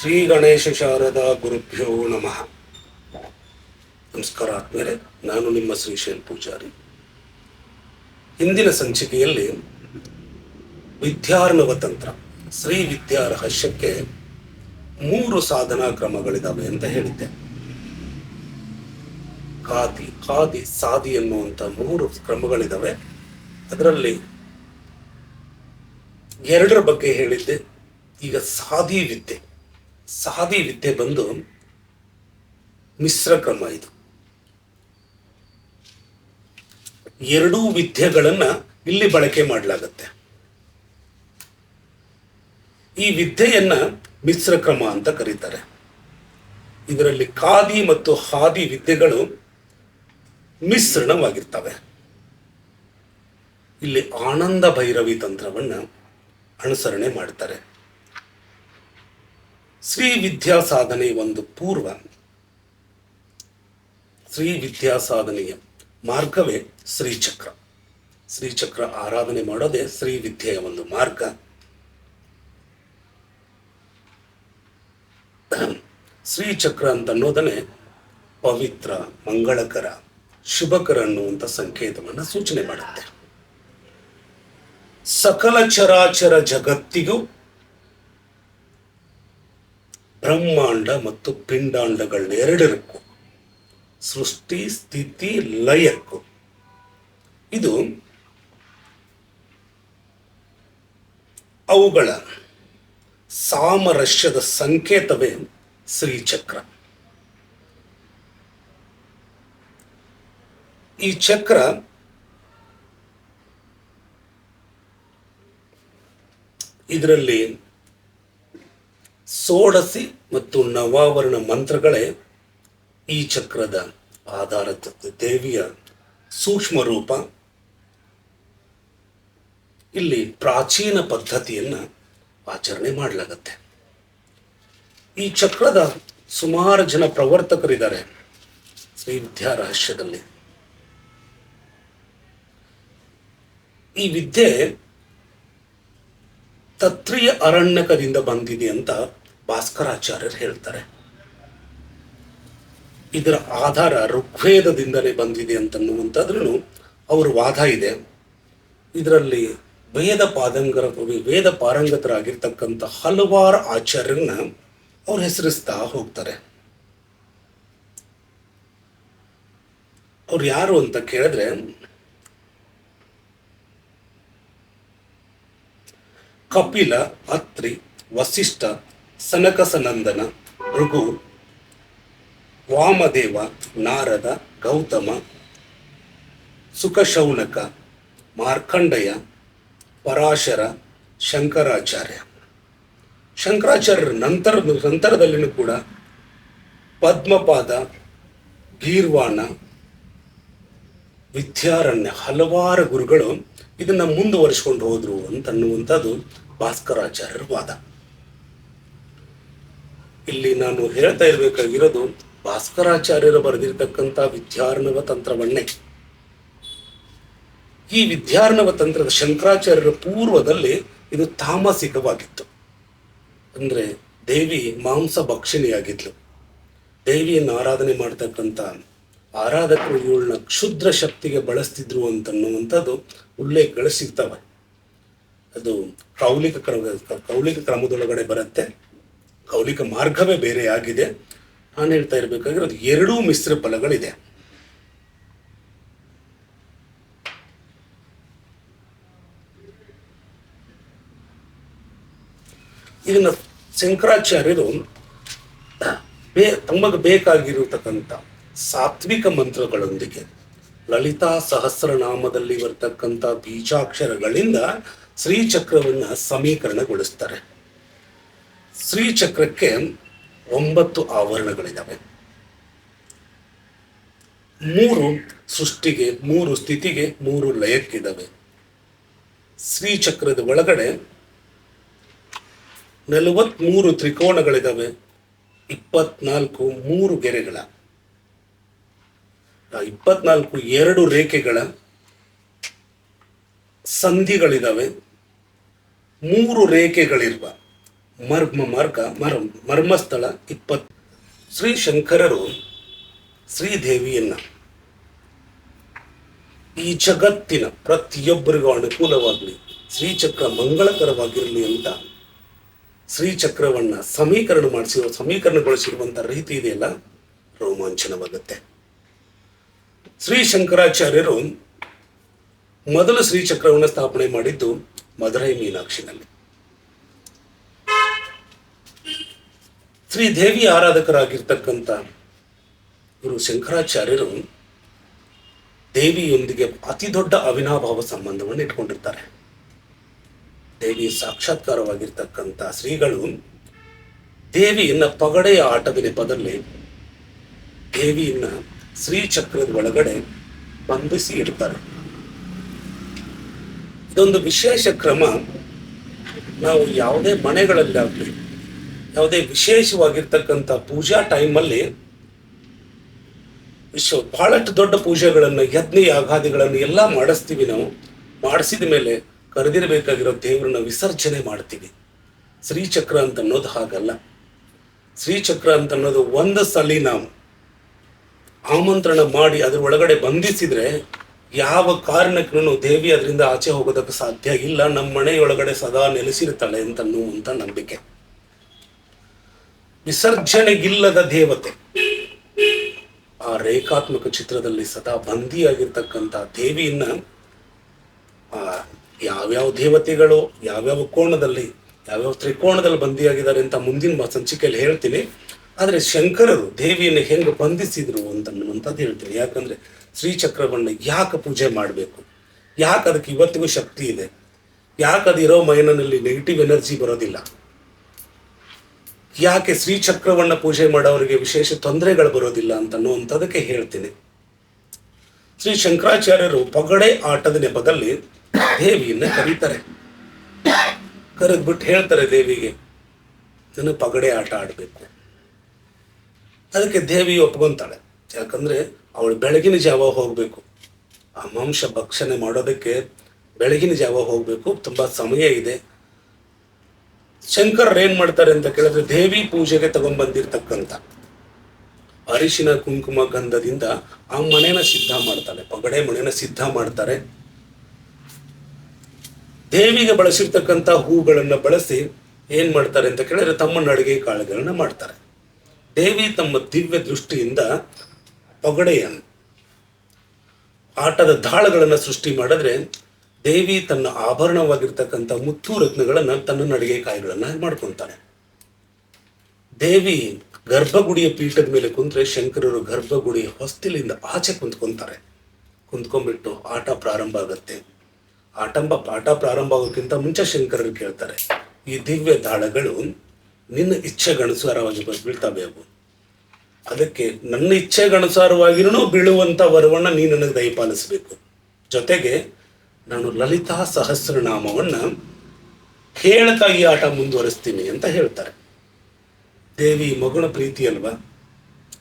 ಶ್ರೀ ಗಣೇಶ ಶಾರದಾ ಗುರುಭ್ಯೋ ನಮಃ. ನಮಸ್ಕಾರ ಆದ್ಮೇಲೆ ನಾನು ನಿಮ್ಮ ಶ್ರೀಶೈಲ್ ಪೂಜಾರಿ. ಹಿಂದಿನ ಸಂಚಿಕೆಯಲ್ಲಿ ವಿದ್ಯಾರ್ಣವ ತಂತ್ರ, ಶ್ರೀ ವಿದ್ಯಾ ರಹಸ್ಯಕ್ಕೆ ಮೂರು ಸಾಧನಾ ಕ್ರಮಗಳಿದಾವೆ ಅಂತ ಹೇಳಿದ್ದೆ. ಕಾದಿ ಕಾದಿ ಸಾದಿ ಅನ್ನುವಂಥ ಮೂರು ಕ್ರಮಗಳಿದಾವೆ. ಅದರಲ್ಲಿ ಎರಡರ ಬಗ್ಗೆ ಹೇಳಿದ್ದೆ. ಈಗ ಸಾದಿ ವಿದ್ಯೆ. ಸಾದಿ ವಿದ್ಯೆ ಬಂದು ಮಿಶ್ರ ಕ್ರಮ ಇದು. ಎರಡೂ ವಿದ್ಯೆಗಳನ್ನ ಇಲ್ಲಿ ಬಳಕೆ ಮಾಡಲಾಗತ್ತೆ. ಈ ವಿದ್ಯೆಯನ್ನ ಮಿಶ್ರ ಕ್ರಮ ಅಂತ ಕರೀತಾರೆ. ಇದರಲ್ಲಿ ಖಾದಿ ಮತ್ತು ಹಾದಿ ವಿದ್ಯೆಗಳು ಮಿಶ್ರಣವಾಗಿರ್ತವೆ. ಇಲ್ಲಿ ಆನಂದ ಭೈರವಿ ತಂತ್ರವನ್ನ ಅನುಸರಣೆ ಮಾಡ್ತಾರೆ. ಶ್ರೀ ವಿದ್ಯಾ ಸಾಧನೆ ಒಂದು ಪೂರ್ವ. ಶ್ರೀ ವಿದ್ಯಾ ಸಾಧನೆಯ ಮಾರ್ಗವೇ ಶ್ರೀಚಕ್ರ. ಶ್ರೀಚಕ್ರ ಆರಾಧನೆ ಮಾಡೋದೇ ಶ್ರೀ ವಿದ್ಯೆಯ ಒಂದು ಮಾರ್ಗ. ಶ್ರೀಚಕ್ರ ಅಂತ ಅನ್ನೋದನ್ನೇ ಪವಿತ್ರ, ಮಂಗಳಕರ, ಶುಭಕರ ಅನ್ನುವಂಥ ಸಂಕೇತವನ್ನು ಸೂಚನೆ ಮಾಡುತ್ತೆ. ಸಕಲ ಚರಾಚರ ಜಗತ್ತಿಗೂ ಬ್ರಹ್ಮಾಂಡ ಮತ್ತು ಪಿಂಡಾಂಡಗಳೆರಡರಕ್ಕೂ ಸೃಷ್ಟಿ ಸ್ಥಿತಿ ಲಯಕ್ಕು ಇದು ಅವುಗಳ ಸಾಮರಸ್ಯದ ಸಂಕೇತವೇ ಶ್ರೀಚಕ್ರ. ಈ ಚಕ್ರ ಇದರಲ್ಲಿ ಸೋಡಸಿ ಮತ್ತು ನವಾವರಣ ಮಂತ್ರಗಳೇ ಈ ಚಕ್ರದ ಆಧಾರ. ದೇವಿಯ ಸೂಕ್ಷ್ಮ ರೂಪ. ಇಲ್ಲಿ ಪ್ರಾಚೀನ ಪದ್ಧತಿಯನ್ನ ಆಚರಣೆ ಮಾಡಲಾಗತ್ತೆ. ಈ ಚಕ್ರದ ಸುಮಾರು ಜನ ಪ್ರವರ್ತಕರಿದ್ದಾರೆ ಶ್ರೀ ವಿದ್ಯಾ ರಹಸ್ಯದಲ್ಲಿ ಈ ವಿದ್ಯೆ ತತ್ರಿಯ ಅರಣ್ಯಕದಿಂದ ಬಂದಿದೆ ಅಂತ ಭಾಸ್ಕರಾಚಾರ್ಯರು ಹೇಳ್ತಾರೆ, ಇದರ ಆಧಾರ ಋಗ್ವೇದದಿಂದಲೇ ಬಂದಿದೆ ಅಂತನ್ನುವಂಥದ್ರೂ ಅವ್ರ ವಾದ ಇದೆ. ಇದರಲ್ಲಿ ವೇದ ಪಾದಂಗರ, ವೇದ ಪಾರಂಗತರಾಗಿರ್ತಕ್ಕಂಥ ಹಲವಾರು ಆಚಾರ್ಯರನ್ನ ಅವ್ರು ಹೆಸರಿಸ್ತಾ ಹೋಗ್ತಾರೆ. ಅವ್ರು ಯಾರು ಅಂತ ಕೇಳಿದ್ರೆ, ಕಪಿಲ, ಅತ್ರಿ, ವಸಿಷ್ಠ ಸನಕಸನಂದನ, ಭೃಗು, ವಾಮದೇವ, ನಾರದ, ಗೌತಮ, ಸುಖಶೌನಕ, ಮಾರ್ಕಂಡಯ, ಪರಾಶರ, ಶಂಕರಾಚಾರ್ಯ. ಶಂಕರಾಚಾರ್ಯರ ನಂತರ, ನಂತರದಲ್ಲಿನೂ ಕೂಡ ಪದ್ಮಪಾದ, ಗೀರ್ವಾಣ, ವಿದ್ಯಾರಣ್ಯ, ಹಲವಾರು ಗುರುಗಳು ಇದನ್ನು ಮುಂದುವರಿಸ್ಕೊಂಡು ಹೋದರು ಅಂತ ಅನ್ನುವಂಥದ್ದು ಭಾಸ್ಕರಾಚಾರ್ಯರ ವಾದ. ಇಲ್ಲಿ ನಾನು ಹೇಳ್ತಾ ಇರಬೇಕಾಗಿರೋದು ಭಾಸ್ಕರಾಚಾರ್ಯರು ಬರೆದಿರ್ತಕ್ಕಂಥ ವಿದ್ಯಾರ್ಣವ ತಂತ್ರವನ್ನೇ. ಈ ವಿದ್ಯಾರ್ಣವ ತಂತ್ರದ ಶಂಕರಾಚಾರ್ಯರ ಪೂರ್ವದಲ್ಲಿ ಇದು ತಾಮಸಿಕವಾಗಿತ್ತು. ಅಂದ್ರೆ ದೇವಿ ಮಾಂಸ ಭಕ್ಷಿಣಿಯಾಗಿದ್ಲು. ದೇವಿಯನ್ನು ಆರಾಧನೆ ಮಾಡ್ತಕ್ಕಂಥ ಆರಾಧಕರು ಇವಳನ್ನ ಕ್ಷುದ್ರ ಶಕ್ತಿಗೆ ಬಳಸ್ತಿದ್ರು ಅಂತನ್ನುವಂಥದ್ದು ಉಲ್ಲೇಖಗಳು ಸಿಗ್ತವೆ ಅದು ಕೌಲಿಕ ಕ್ರಮ, ಕೌಲಿಕ ಕ್ರಮದೊಳಗಡೆ ಬರುತ್ತೆ. ಕೌಲಿಕ ಮಾರ್ಗವೇ ಬೇರೆ ಆಗಿದೆ. ನಾನು ಹೇಳ್ತಾ ಇರಬೇಕಾಗಿರೋದು ಎರಡೂ ಮಿಶ್ರ ಫಲಗಳಿದೆ. ಇದನ್ನ ಶಂಕರಾಚಾರ್ಯರು ಬೇ ತಮಗೆ ಬೇಕಾಗಿರತಕ್ಕಂಥ ಸಾತ್ವಿಕ ಮಂತ್ರಗಳೊಂದಿಗೆ ಲಲಿತಾ ಸಹಸ್ರನಾಮದಲ್ಲಿ ಬರ್ತಕ್ಕಂಥ ಬೀಜಾಕ್ಷರಗಳಿಂದ ಶ್ರೀಚಕ್ರವನ್ನು ಸಮೀಕರಣಗೊಳಿಸ್ತಾರೆ. ಶ್ರೀಚಕ್ರಕ್ಕೆ ಒಂಬತ್ತು ಆವರಣಗಳಿದ್ದಾವೆ ಮೂರು ಸೃಷ್ಟಿಗೆ, ಮೂರು ಸ್ಥಿತಿಗೆ, ಮೂರು ಲಯಕ್ಕಿದ್ದಾವೆ ಶ್ರೀಚಕ್ರದ ಒಳಗಡೆ ನಲವತ್ಮೂರು ತ್ರಿಕೋಣಗಳಿದ್ದಾವೆ ಇಪ್ಪತ್ನಾಲ್ಕು ಮೂರು ಗೆರೆಗಳ. ಇಪ್ಪತ್ನಾಲ್ಕು ಎರಡು ರೇಖೆಗಳ ಸಂಧಿಗಳಿದ್ದಾವೆ ಮೂರು ರೇಖೆಗಳಿರುವ ಮರ್ಮ ಮಾರ್ಗ, ಮರ್ ಮರ್ಮಸ್ಥಳ ಇಪ್ಪತ್ತು ಶ್ರೀ ಶಂಕರರು ಶ್ರೀದೇವಿಯನ್ನು. ಈ ಜಗತ್ತಿನ ಪ್ರತಿಯೊಬ್ಬರಿಗೂ ಅನುಕೂಲವಾಗಲಿ, ಶ್ರೀಚಕ್ರ ಮಂಗಳಕರವಾಗಿರಲಿ ಅಂತ ಶ್ರೀಚಕ್ರವನ್ನು ಸಮೀಕರಣ ಮಾಡಿಸಿರುವ ಸಮೀಕರಣಗೊಳಿಸಿರುವಂಥ ರೀತಿ ಇದೆಯಲ್ಲ, ರೋಮಾಂಚನವಾಗುತ್ತೆ. ಶ್ರೀ ಶಂಕರಾಚಾರ್ಯರು ಮೊದಲು ಶ್ರೀಚಕ್ರವನ್ನು ಸ್ಥಾಪನೆ ಮಾಡಿದ್ದು ಮಧುರೈ ಮೀನಾಕ್ಷಿನಲ್ಲಿ. ಶ್ರೀ ದೇವಿ ಆರಾಧಕರಾಗಿರ್ತಕ್ಕಂಥ ಗುರು ಶಂಕರಾಚಾರ್ಯರು ದೇವಿಯೊಂದಿಗೆ ಅತಿ ದೊಡ್ಡ ಅವಿನಾಭಾವ ಸಂಬಂಧವನ್ನು ಇಟ್ಕೊಂಡಿರ್ತಾರೆ. ದೇವಿ ಸಾಕ್ಷಾತ್ಕಾರವಾಗಿರ್ತಕ್ಕಂಥ ಶ್ರೀಗಳು ದೇವಿಯನ್ನ ಪಗಡೆಯ ಆಟದ ನೆಪದಲ್ಲಿ ದೇವಿಯನ್ನ ಶ್ರೀಚಕ್ರದ ಒಳಗಡೆ ಬಂಧಿಸಿ ಇಡ್ತಾರೆ. ಇದೊಂದು ವಿಶೇಷ ಕ್ರಮ. ನಾವು ಯಾವುದೇ ಮನೆಗಳಲ್ಲಾಗಲಿ ಯಾವುದೇ ವಿಶೇಷವಾಗಿರ್ತಕ್ಕಂಥ ಪೂಜಾ ಟೈಮಲ್ಲಿ ವಿಶ್ವ ಬಹಳಷ್ಟು ದೊಡ್ಡ ಪೂಜೆಗಳನ್ನು, ಯಜ್ಞ ಯಾಗಾದಿಗಳನ್ನು ಎಲ್ಲ ಮಾಡಿಸ್ತೀವಿ ನಾವು. ಮಾಡಿಸಿದ ಮೇಲೆ ಕರೆದಿರಬೇಕಾಗಿರೋ ದೇವರನ್ನ ವಿಸರ್ಜನೆ ಮಾಡ್ತೀವಿ. ಶ್ರೀಚಕ್ರ ಅಂತ ಅನ್ನೋದು ಹಾಗಲ್ಲ. ಶ್ರೀಚಕ್ರ ಅಂತ ಅನ್ನೋದು ಒಂದು ಸಲಿ ನಾವು ಆಮಂತ್ರಣ ಮಾಡಿ ಅದ್ರ ಒಳಗಡೆ ಬಂಧಿಸಿದ್ರೆ ಯಾವ ಕಾರಣಕ್ಕೂ ದೇವಿ ಅದರಿಂದ ಆಚೆ ಹೋಗೋದಕ್ಕೆ ಸಾಧ್ಯ ಇಲ್ಲ. ನಮ್ಮ ಮನೆಯೊಳಗಡೆ ಸದಾ ನೆಲೆಸಿರ್ತಾಳೆ ಅಂತ ಅನ್ನುವಂಥ ನಂಬಿಕೆ. ವಿಸರ್ಜನೆಗಿಲ್ಲದ ದೇವತೆ. ಆ ರೇಖಾತ್ಮಕ ಚಿತ್ರದಲ್ಲಿ ಸದಾ ಬಂದಿಯಾಗಿರ್ತಕ್ಕಂಥ ದೇವಿಯನ್ನ, ಆ ಯಾವ್ಯಾವ ದೇವತೆಗಳು, ಯಾವ್ಯಾವ ಕೋಣದಲ್ಲಿ, ಯಾವ್ಯಾವ ತ್ರಿಕೋಣದಲ್ಲಿ ಬಂದಿಯಾಗಿದ್ದಾರೆ ಅಂತ ಮುಂದಿನ ಸಂಚಿಕೆಯಲ್ಲಿ ಹೇಳ್ತೀನಿ. ಆದರೆ ಶಂಕರರು ದೇವಿಯನ್ನು ಹೆಂಗೆ ಬಂಧಿಸಿದ್ರು ಅಂತ ಅಂತದ್ದು ಹೇಳ್ತೀನಿ. ಯಾಕಂದ್ರೆ ಶ್ರೀಚಕ್ರವನ್ನ ಯಾಕೆ ಪೂಜೆ ಮಾಡಬೇಕು? ಯಾಕೆ ಅದಕ್ಕೆ ಇವತ್ತಿಗೂ ಶಕ್ತಿ ಇದೆ? ಯಾಕೆ ಅದಿರೋ ಇರೋ ಮೈನಲ್ಲಿ ನೆಗೆಟಿವ್ ಎನರ್ಜಿ ಬರೋದಿಲ್ಲ? ಯಾಕೆ ಶ್ರೀಚಕ್ರವನ್ನು ಪೂಜೆ ಮಾಡೋರಿಗೆ ವಿಶೇಷ ತೊಂದರೆಗಳು ಬರೋದಿಲ್ಲ ಅಂತ ಅನ್ನುವಂಥದಕ್ಕೆ ಹೇಳ್ತೀನಿ. ಶ್ರೀ ಶಂಕರಾಚಾರ್ಯರು ಪಗಡೆ ಆಟದ ನೆಪದಲ್ಲಿ ದೇವಿಯನ್ನ ಕರೀತಾರೆ. ಕರೆದ್ಬಿಟ್ಟು ಹೇಳ್ತಾರೆ ದೇವಿಗೆ, ನಾನು ಪಗಡೆ ಆಟ ಆಡಬೇಕು. ಅದಕ್ಕೆ ದೇವಿ ಒಪ್ಕೊಂತಾಳೆ. ಯಾಕಂದ್ರೆ ಅವಳು ಬೆಳಗಿನ ಜಾವ ಹೋಗಬೇಕು. ಆ ಮಾಂಸ ಭಕ್ಷಣೆ ಮಾಡೋದಕ್ಕೆ ಬೆಳಗಿನ ಜಾವ ಹೋಗಬೇಕು. ತುಂಬಾ ಸಮಯ ಇದೆ. ಶಂಕರ್ ಏನ್ ಮಾಡ್ತಾರೆ ಅಂತ ಕೇಳಿದ್ರೆ ದೇವಿ ಪೂಜೆಗೆ ತಗೊಂಡ್ಬಂದಿರ್ತಕ್ಕಂಥ ಅರಿಶಿನ ಕುಂಕುಮ ಗಂಧದಿಂದ ಆ ಮನೆನ ಸಿದ್ಧ ಮಾಡ್ತಾರೆ ಪಗಡೆ ಮನೆನ ಸಿದ್ಧ ಮಾಡ್ತಾರೆ. ದೇವಿಗೆ ಬಳಸಿರ್ತಕ್ಕಂಥ ಹೂಗಳನ್ನ ಬಳಸಿ ಏನ್ ಮಾಡ್ತಾರೆ ಅಂತ ಕೇಳಿದ್ರೆ ತಮ್ಮ ಅಡುಗೆ ಕಾಳುಗಳನ್ನ ಮಾಡ್ತಾರೆ. ದೇವಿ ತಮ್ಮ ದಿವ್ಯ ದೃಷ್ಟಿಯಿಂದ ಪಗಡೆಯನ್ನು, ಆಟದ ದಾಳಗಳನ್ನ ಸೃಷ್ಟಿ ಮಾಡಿದ್ರೆ ದೇವಿ ತನ್ನ ಆಭರಣವಾಗಿರ್ತಕ್ಕಂಥ ಮುತ್ತು ರತ್ನಗಳನ್ನ ತನ್ನ ನಡಿಗೆ ಕಾಯಿಗಳನ್ನ ಮಾಡ್ಕೊಂತಾಳೆ ದೇವಿ ಗರ್ಭಗುಡಿಯ ಪೀಠದ ಮೇಲೆ ಕುಂತ್ರೆ ಶಂಕರರು ಗರ್ಭಗುಡಿ ಹೊಸ್ತಿಲಿಂದ ಆಚೆ ಕುಂತ್ಕೊಂತಾರೆ. ಕುಂತ್ಕೊಂಡ್ಬಿಟ್ಟು ಆಟ ಪ್ರಾರಂಭ ಆಗತ್ತೆ. ಆಟಂಬ ಪಾಠ ಪ್ರಾರಂಭ ಆಗೋಕ್ಕಿಂತ ಮುಂಚೆ ಶಂಕರರು ಕೇಳ್ತಾರೆ, ಈ ದಿವ್ಯ ದಾಳಗಳು ನಿನ್ನ ಇಚ್ಛೆಗನುಸಾರವಾಗಿ ಬೀಳ್ತಾಬೇಕು ಅದಕ್ಕೆ ನನ್ನ ಇಚ್ಛೆಗನುಸಾರವಾಗಿರೂ ಬೀಳುವಂತ ವರವನ್ನು ನೀನು ನನಗೆ ದಯಪಾಲಿಸಬೇಕು. ಜೊತೆಗೆ ನಾನು ಲಲಿತಾ ಸಹಸ್ರನಾಮವನ್ನು ಹೇಳ್ತಾ ಈ ಆಟ ಮುಂದುವರಿಸ್ತೀನಿ ಅಂತ ಹೇಳ್ತಾರೆ. ದೇವಿ ಮಗುನ ಪ್ರೀತಿ ಅಲ್ವಾ?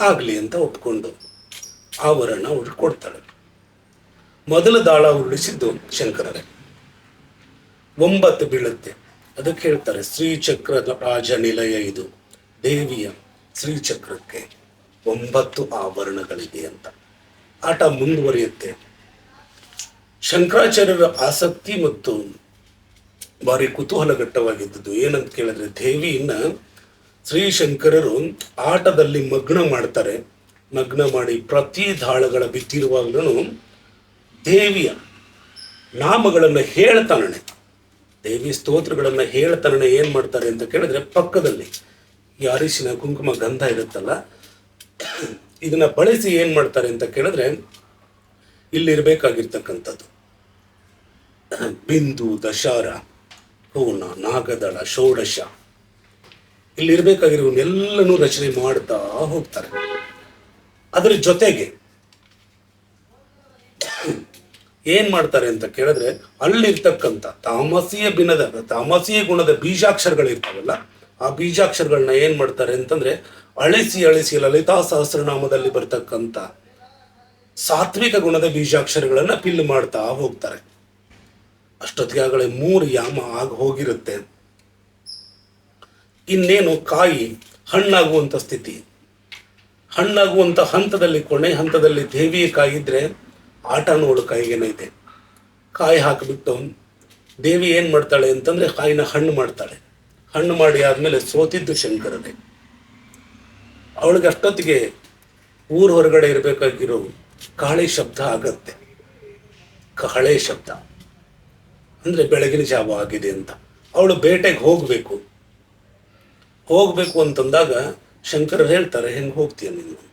ಆಗಲಿ ಅಂತ ಒಪ್ಕೊಂಡು ಆವರಣ ಕೊಡ್ತಾಳೆ ಮೊದಲ ದಾಳ ಉರುಳಿಸಿದ್ದು ಶಂಕರರೇ. ಒಂಬತ್ತು ಬೀಳುತ್ತೆ. ಅದಕ್ಕೆ ಹೇಳ್ತಾರೆ ಶ್ರೀಚಕ್ರದ ರಾಜ ನಿಲಯ ಇದು. ದೇವಿಯ ಶ್ರೀಚಕ್ರಕ್ಕೆ ಒಂಬತ್ತು ಆಭರಣಗಳಿದೆ ಅಂತ. ಆಟ ಮುಂದುವರಿಯುತ್ತೆ. ಶಂಕರಾಚಾರ್ಯರ ಆಸಕ್ತಿ ಮತ್ತು ಭಾರಿ ಕುತೂಹಲಘಟ್ಟವಾಗಿದ್ದದ್ದು ಏನಂತ ಕೇಳಿದ್ರೆ ದೇವಿಯನ್ನ ಶ್ರೀ ಶಂಕರರು ಆಟದಲ್ಲಿ ಮಗ್ನ ಮಾಡ್ತಾರೆ. ಮಗ್ನ ಮಾಡಿ ಪ್ರತಿ ದಾಳಗಳ ಬಿತ್ತಿರುವಾಗಲೂ ದೇವಿಯ ನಾಮಗಳನ್ನು ಹೇಳ್ತಾನೆ ದೇವಿ ಸ್ತೋತ್ರಗಳನ್ನು ಹೇಳ್ತಾನೆ ಏನು ಮಾಡ್ತಾರೆ ಅಂತ ಕೇಳಿದ್ರೆ ಪಕ್ಕದಲ್ಲಿ ಈ ಅರಿಶಿನ, ಕುಂಕುಮ, ಗಂಧ ಇರುತ್ತಲ್ಲ, ಇದನ್ನ ಬಳಸಿ ಏನು ಮಾಡ್ತಾರೆ ಅಂತ ಕೇಳಿದ್ರೆ ಇಲ್ಲಿರ್ಬೇಕಾಗಿರ್ತಕ್ಕಂಥದ್ದು. ಬಿಂದು ದಶಾರ ಹೂನ ನಾಗದಳ, ಷೋಡಶ. ಇಲ್ಲಿರ್ಬೇಕಾಗಿರೋನ್ನೆಲ್ಲನೂ ರಚನೆ ಮಾಡ್ತಾ ಹೋಗ್ತಾರೆ. ಅದರ ಜೊತೆಗೆ ಏನ್ ಮಾಡ್ತಾರೆ ಅಂತ ಕೇಳಿದ್ರೆ, ಅಲ್ಲಿರ್ತಕ್ಕಂಥ ತಾಮಸೀಯ ಬಿನದ, ತಾಮಸೀಯ ಗುಣದ ಬೀಜಾಕ್ಷರಗಳಿರ್ತಾವಲ್ಲ, ಆ ಬೀಜಾಕ್ಷರಗಳನ್ನ ಏನ್ ಮಾಡ್ತಾರೆ ಅಂತಂದ್ರೆ, ಅಳಿಸಿ ಅಳಿಸಿ ಲಲಿತಾ ಸಹಸ್ರನಾಮದಲ್ಲಿ ಬರ್ತಕ್ಕಂಥ ಸಾತ್ವಿಕ ಗುಣದ ಬೀಜಾಕ್ಷರಗಳನ್ನ ಪಿಲ್ ಮಾಡ್ತಾ ಹೋಗ್ತಾರೆ. ಅಷ್ಟೊತ್ತಿಗೆ ಆಗಲೇ ಮೂರು ಯಾಮ ಆಗ ಹೋಗಿರುತ್ತೆ. ಇನ್ನೇನು ಕಾಯಿ ಹಣ್ಣಾಗುವಂಥ ಸ್ಥಿತಿ. ಹಣ್ಣಾಗುವಂಥ ಹಂತದಲ್ಲಿ ಕೊನೆ ಹಂತದಲ್ಲಿ ದೇವಿ ಕಾಯಿ ಇದ್ರೆ ಆಟ ನೋಡು ಕಾಯಿಗೇನೈತೆ ಕಾಯಿ ಹಾಕಿಬಿಟ್ಟು ದೇವಿ ಏನು ಮಾಡ್ತಾಳೆ ಅಂತಂದ್ರೆ ಕಾಯಿನ ಹಣ್ಣು ಮಾಡ್ತಾಳೆ. ಹಣ್ಣು ಮಾಡಿ ಆದಮೇಲೆ ಸೋತಿದ್ದು ಶಂಕರನೇ. ಅವಳಿಗೆ ಅಷ್ಟೊತ್ತಿಗೆ ಊರ ಹೊರಗಡೆ ಇರಬೇಕಾಗಿರೋ ಕಾಳೆ ಶಬ್ದ ಆಗತ್ತೆ. ಕಹಳೆ ಶಬ್ದ. ಅಂದ್ರೆ ಬೆಳಗಿನ ಜಾವ ಆಗಿದೆ ಅಂತ. ಅವಳು ಬೇಟೆಗೆ ಹೋಗಬೇಕು. ಹೋಗಬೇಕು ಅಂತಂದಾಗ ಶಂಕರ್ ಹೇಳ್ತಾರೆ, ಹೆಂಗೆ ಹೋಗ್ತೀಯ ನೀನು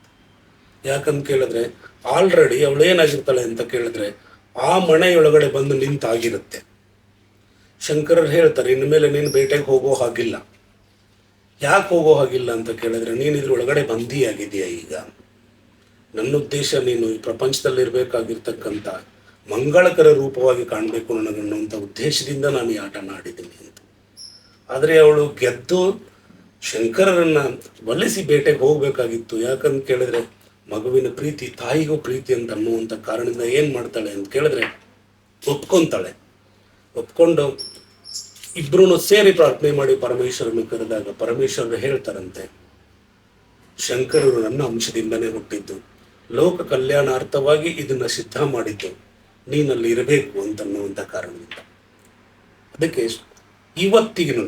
ಯಾಕಂತ ಕೇಳಿದ್ರೆ, ಆಲ್ರೆಡಿ ಅವಳು ಏನಾಗಿರ್ತಾಳೆ ಅಂತ ಕೇಳಿದ್ರೆ, ಆ ಮನೆಯೊಳಗಡೆ ಬಂದು ನಿಂತಾಗಿರುತ್ತೆ. ಶಂಕರರು ಹೇಳ್ತಾರೆ, ಇನ್ನು ಮೇಲೆ ನೀನು ಬೇಟೆಗೆ ಹೋಗೋ ಹಾಗಿಲ್ಲ. ಯಾಕೆ ಹೋಗೋ ಹಾಗಿಲ್ಲ ಅಂತ ಕೇಳಿದ್ರೆ, ನೀನು ಇದ್ರೊಳಗಡೆ ಬಂದಿಯಾಗಿದೆಯಾ ಈಗ? ನನ್ನ ಉದ್ದೇಶ ನೀನು ಈ ಪ್ರಪಂಚದಲ್ಲಿ ಇರಬೇಕಾಗಿರ್ತಕ್ಕಂಥ ಮಂಗಳಕರ ರೂಪವಾಗಿ ಕಾಣಬೇಕು ನನಗನ್ನುವಂಥ ಉದ್ದೇಶದಿಂದ ನಾನು ಈ ಆಟನ ಆಡಿದ್ದೀನಿ ಅಂತ. ಆದರೆ ಅವಳು ಗೆದ್ದು ಶಂಕರರನ್ನ ಒಲಿಸಿ ಬೇಟೆಗೆ ಹೋಗಬೇಕಾಗಿತ್ತು. ಯಾಕಂತ ಕೇಳಿದ್ರೆ, ಮಗುವಿನ ಪ್ರೀತಿ, ತಾಯಿಗೂ ಪ್ರೀತಿ ಅಂತ ಅನ್ನುವಂಥ ಕಾರಣದಿಂದ ಏನು ಮಾಡ್ತಾಳೆ ಅಂತ ಕೇಳಿದ್ರೆ, ಒಪ್ಕೊಂತಾಳೆ. ಒಪ್ಕೊಂಡು ಇಬ್ರು ಸೇರಿ ಪ್ರಾರ್ಥನೆ ಮಾಡಿ ಪರಮೇಶ್ವರನ ಕರೆದಾಗ ಪರಮೇಶ್ವರರು ಹೇಳ್ತಾರಂತೆ, ಶಂಕರರು ನನ್ನ ಅಂಶದಿಂದನೇ ಹುಟ್ಟಿದ್ದು. ಲೋಕ ಕಲ್ಯಾಣಾರ್ಥವಾಗಿ ಇದನ್ನ ಸಿದ್ಧ ಮಾಡಿದ್ದು. ನೀನಲ್ಲಿ ಇರಬೇಕು ಅಂತನ್ನುವಂಥ ಕಾರಣದಿಂದ ಅದಕ್ಕೆ ಇವತ್ತಿಗೂ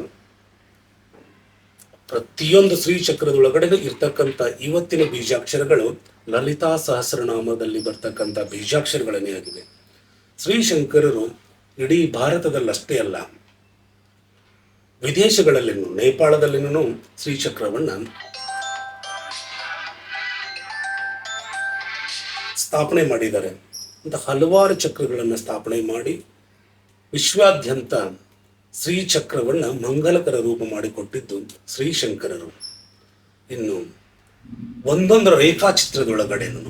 ಪ್ರತಿಯೊಂದು ಶ್ರೀಚಕ್ರದೊಳಗಡೆ ಇರ್ತಕ್ಕಂಥ ಇವತ್ತಿನ ಬೀಜಾಕ್ಷರಗಳು ಲಲಿತಾ ಸಹಸ್ರನಾಮದಲ್ಲಿ ಬರ್ತಕ್ಕಂಥ ಬೀಜಾಕ್ಷರಗಳನ್ನೇ ಆಗಿವೆ. ಶ್ರೀಶಂಕರರು ಇಡೀ ಭಾರತದಲ್ಲಷ್ಟೇ ಅಲ್ಲ, ವಿದೇಶಗಳಲ್ಲಿನೂ, ನೇಪಾಳದಲ್ಲಿನೂ ಶ್ರೀಚಕ್ರವನ್ನ ಸ್ಥಾಪನೆ ಮಾಡಿದ್ದಾರೆ. ಅಂತ ಹಲವಾರು ಚಕ್ರಗಳನ್ನು ಸ್ಥಾಪನೆ ಮಾಡಿ ವಿಶ್ವಾದ್ಯಂತ ಶ್ರೀಚಕ್ರವನ್ನು ಮಂಗಲಕರ ರೂಪ ಮಾಡಿಕೊಟ್ಟಿದ್ದು ಶ್ರೀಶಂಕರರು ಇನ್ನು ಒಂದೊಂದು ರೇಖಾಚಿತ್ರದೊಳಗಡೆನು,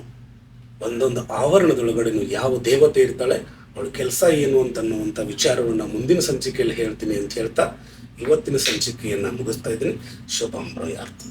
ಒಂದೊಂದು ಆವರಣದೊಳಗಡೆನು ಯಾವ ದೇವತೆ ಇರ್ತಾಳೆ, ಅವಳ ಕೆಲಸ ಏನು ಅಂತ ಅನ್ನುವಂಥ ವಿಚಾರವನ್ನು ಮುಂದಿನ ಸಂಚಿಕೆಯಲ್ಲಿ ಹೇಳ್ತೀನಿ ಅಂತ ಹೇಳ್ತಾ ಇವತ್ತಿನ ಸಂಚಿಕೆಯನ್ನು ಮುಗಿಸ್ತಾ ಇದ್ದೀನಿ. ಶುಭಂ ಪ್ರಯಾರ್ಥ